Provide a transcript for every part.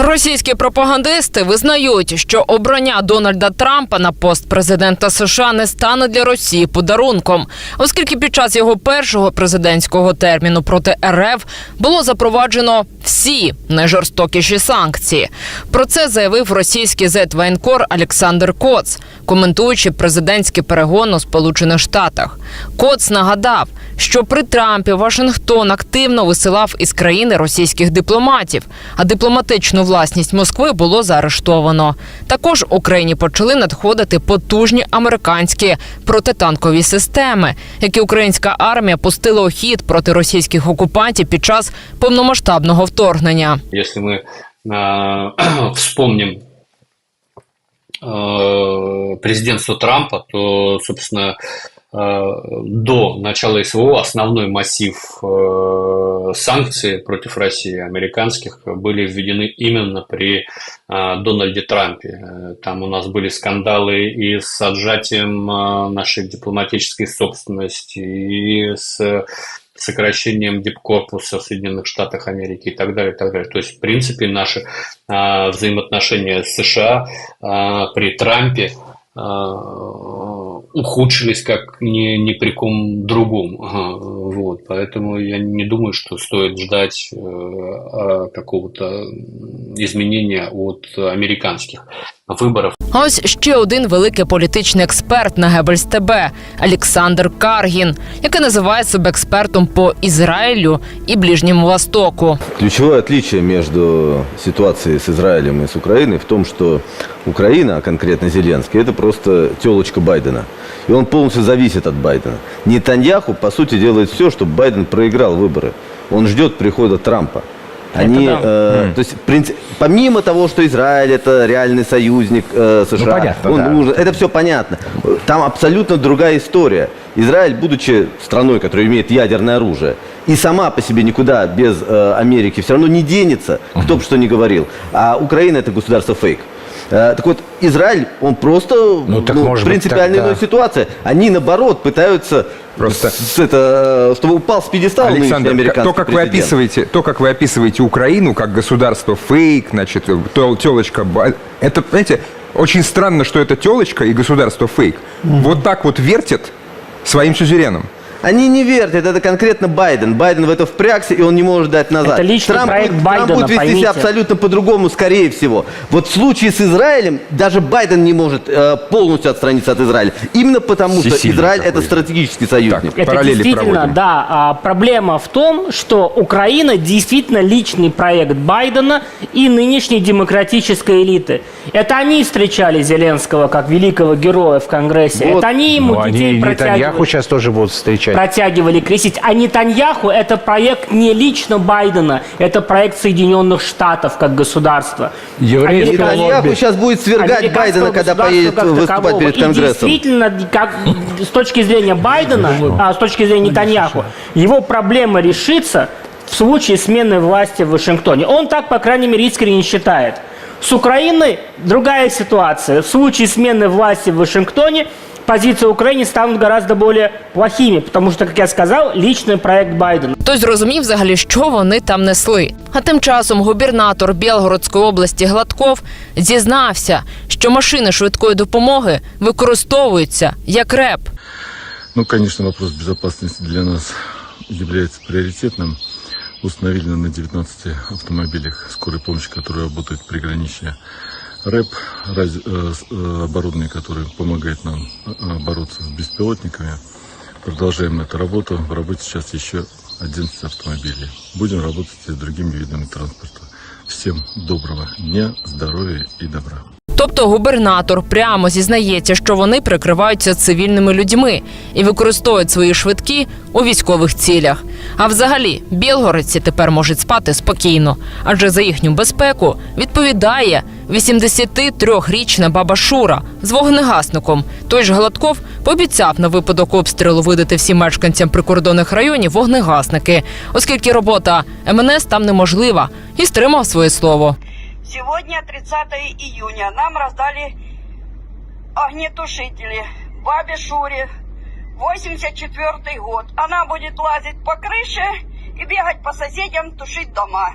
Російські пропагандисти визнають, що обрання Дональда Трампа на пост президента США не стане для Росії подарунком, оскільки під час його першого президентського терміну проти РФ було запроваджено всі найжорстокіші санкції. Про це заявив російський зет-воєнкор Олександр Коц, коментуючи президентські перегони у Сполучених Штатах. Коц нагадав, що при Трампі Вашингтон активно висилав із країни російських дипломатів, а дипломатичну власність Москви було заарештовано. Також Україні почали надходити потужні американські протитанкові системи, які українська армія пустила у хід проти російських окупантів під час повномасштабного вторгнення. Если мы э, вспомним э, президентство Трампа, то, собственно, э, До начала СВО основной массив э, санкций против России американских были введены именно при э, Дональде Трампе. Э, Там у нас были скандалы и с отжатием э, нашей дипломатической собственности, и с сокращением дипкорпуса в Соединенных Штатах Америки и так далее, и так далее. То есть, в принципе, наши взаимоотношения с США при Трампе ухудшились как ни, ни при ком другом. Ага, вот. Поэтому я не думаю, что стоит ждать э, а, какого-то изменения от американских выборов. А ось ще один великий політичний експерт на Гебельс ТБ Олександр Каргін, який називає себе експертом по Ізраїлю і Ближньому Востоку. Ключевое отличие между ситуацией с Израилем и с Украиной в том, что Украина, а конкретно Зеленский, это просто телочка Байдена. И он полностью зависит от Байдена. Нетаньяху, по сути, делает все, чтобы Байден проиграл выборы. Он ждет прихода Трампа. Они, да. э, то есть, в принципе, помимо того, что Израиль это реальный союзник э, США, Ну, понятно, он да. нужен, это все понятно. Там абсолютно другая история. Израиль, будучи страной, которая имеет ядерное оружие, и сама по себе никуда без э, Америки все равно не денется, кто бы что ни говорил. А Украина это государство фейк. Э, так вот, Израиль, он просто Ну, так, быть, принципиально тогда- иная ситуация. Они, наоборот, пытаются, Просто- с, это, э, чтобы упал с пьедестала Александр, американский то, как вы президент. описываете, то, как вы описываете Украину как государство фейк, значит, тел- телочка, это, понимаете, очень странно, что это телочка и государство фейк. Вот так вот вертят своим сюзереном. Они не вертят, это конкретно Байден. Байден в это впрягся, и он не может дать назад. Это личный Трамп, проект будет, Байдена, Трамп будет вести поймите. себя абсолютно по-другому, скорее всего. Вот в случае с Израилем даже Байден не может э, полностью отстраниться от Израиля. Именно потому, что Всесильный Израиль это стратегический союзник. Так. Это Параллели действительно, проводим. да, а, проблема в том, что Украина действительно личный проект Байдена и нынешней демократической элиты. Это они встречали Зеленского как великого героя в Конгрессе. Вот. Это они ему Ну, они детей и Нетаньяху протягивали, сейчас тоже будут встречать. Протягивали крестить. А Нетаньяху это проект не лично Байдена, это проект Соединенных Штатов как государства. Еврейское Америка- Нетаньяху сейчас будет свергать Байдена, когда поедет выступать такового. перед И Конгрессом. действительно, как, с точки зрения Байдена, а, с точки зрения Нетаньяху, его проблема решится в случае смены власти в Вашингтоне. Он так, по крайней мере, искренне считает. С Украиной другая ситуация. В случае смены власти в Вашингтоне позиции Украины станут гораздо более плохими, потому что, как я сказал, личный проект Байдена. Хтось зрозумів взагалі, що вони там несли. А тим часом губернатор Білгородської області Гладков зізнався, що машини швидкої допомоги використовуються як реп. Ну, конечно, вопрос безопасности для нас является приоритетным. Установили на 19 автомобилях скорой помощи, которые работают в приграничье РЭП, раз- э, э, оборудование, которое помогает нам э, бороться с беспилотниками. Продолжаем эту работу. В работе сейчас еще 11 автомобилей. Будем работать и с другими видами транспорта. Всем доброго дня, здоровья и добра. Тобто губернатор прямо зізнається, що вони прикриваються цивільними людьми і використовують свої швидкі у військових цілях. А взагалі, білгородці тепер можуть спати спокійно, адже за їхню безпеку відповідає 83-річна баба Шура з вогнегасником. Той ж Гладков пообіцяв на випадок обстрілу видати всім мешканцям прикордонних районів вогнегасники, оскільки робота МНС там неможлива, і стримав своє слово. Сегодня 30 июня нам раздали огнетушители бабе Шуре, 84 год. Она будет лазить по крыше и бегать по соседям, тушить дома.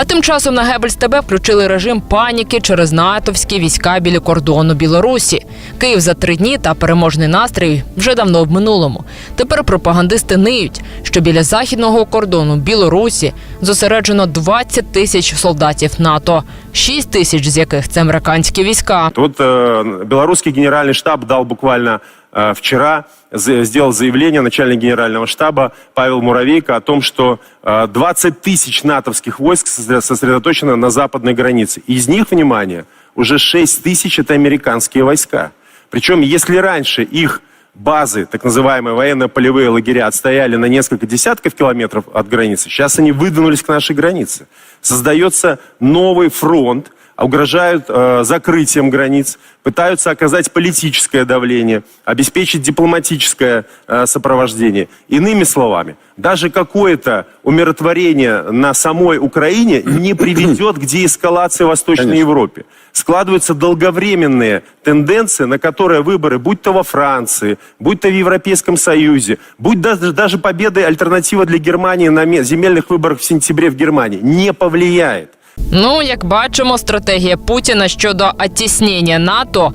А тим часом на Гебельс ТБ включили режим паніки через натовські війська біля кордону Білорусі. Київ за три дні та переможний настрій вже давно в минулому. Тепер пропагандисти ниють, що біля західного кордону Білорусі зосереджено 20 тисяч солдатів НАТО, 6 тисяч з яких це американські війська. Вот э, белорусский генеральный штаб дал буквально э, Вчера, за- сделал заявление начальник генерального штаба Павел Муравейко о том, что э, 20 тысяч натовских войск сосредо- сосредоточено на западной границе. Из них, внимание, уже 6 тысяч это американские войска. Причем, если раньше их базы, так называемые военно-полевые лагеря, отстояли на несколько десятков километров от границы, сейчас они выдвинулись к нашей границе. Создается новый фронт, угрожают э, закрытием границ, пытаются оказать политическое давление, обеспечить дипломатическое э, сопровождение. Иными словами, даже какое-то умиротворение на самой Украине не приведет к деэскалации в Восточной Европе. Складываются долговременные тенденции, на которые выборы, будь то во Франции, будь то в Европейском Союзе, будь даже, даже победы альтернатива для Германии на ме- земельных выборах в сентябре в Германии, не повлияет. Ну, як бачимо, стратегія Путіна щодо оттіснення НАТО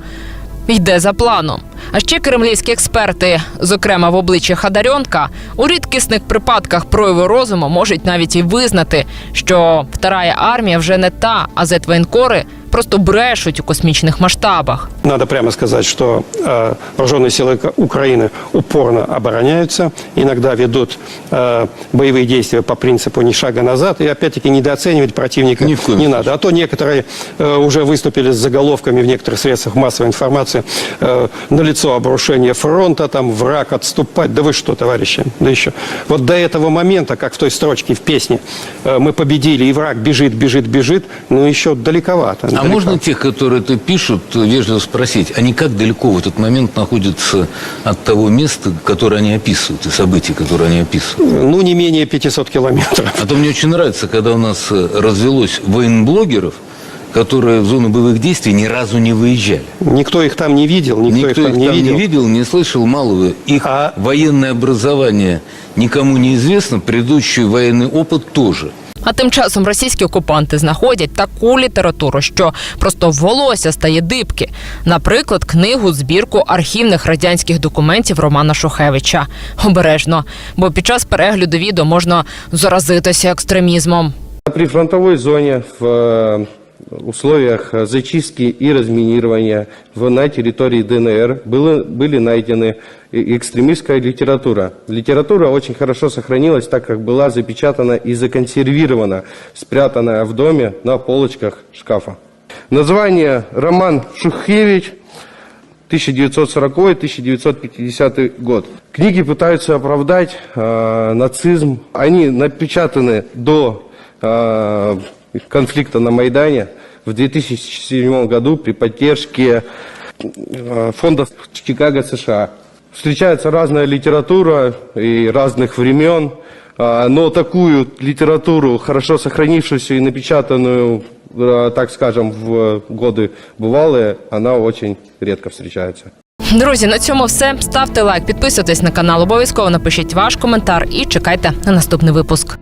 йде за планом. А ще кремлівські експерти, зокрема в обличчі Хадарьонка, у рідкісних припадках прояву розуму можуть навіть і визнати, що вторая армія вже не та, а зетвоєнкори просто брешуть у космічних масштабах. Надо прямо сказать, что э, вооруженные силы Украины упорно обороняются, иногда ведут э, боевые действия по принципу ни шага назад, и опять-таки недооценивать противника Ни в коем не надо. А то некоторые э, уже выступили с заголовками в некоторых средствах массовой информации э, на лицо обрушение фронта, там враг отступать. Да вы что, товарищи? Да еще. Вот до этого момента, как в той строчке в песне, э, мы победили, и враг бежит, бежит, бежит, ну еще далековато. А далеко. можно тех, которые это пишут, вежливо спросить, они как далеко в этот момент находятся от того места, которое они описывают, и событий, которые они описывают? Ну, не менее 500 километров. А то мне очень нравится, когда у нас э, развелось военблогеров, которые в зону боевых действий ни разу не выезжали. Никто их там не видел, никто, Никто их там не видел. не видел, не слышал, малого. Их А- военное образование никому не известно, предыдущий военный опыт тоже. А тим часом російські окупанти знаходять таку літературу, що просто волосся стає дибки. Наприклад, книгу збірку архівних радянських документів Романа Шухевича. Обережно, бо під час перегляду відео можна заразитися екстремізмом. При фронтовій зоні в условиях зачистки и разминирования на территории ДНР было, были найдены экстремистская литература. Литература очень хорошо сохранилась, так как была запечатана и законсервирована, спрятанная в доме на полочках шкафа. Название «Роман Шухевич» 1940-1950 год. Книги пытаются оправдать э, нацизм. Они напечатаны до э, конфликта на Майдане в 2007 году при поддержке э, фондов Чикаго, США. Встречается разная литература и разных времен, э, но такую литературу, хорошо сохранившуюся и напечатанную, э, так скажем, в годы бывалые, она очень редко встречается. Друзі, на цьому все. Ставте лайк, підписуйтесь на канал, обов'язково напишіть ваш коментар і чекайте на наступний випуск.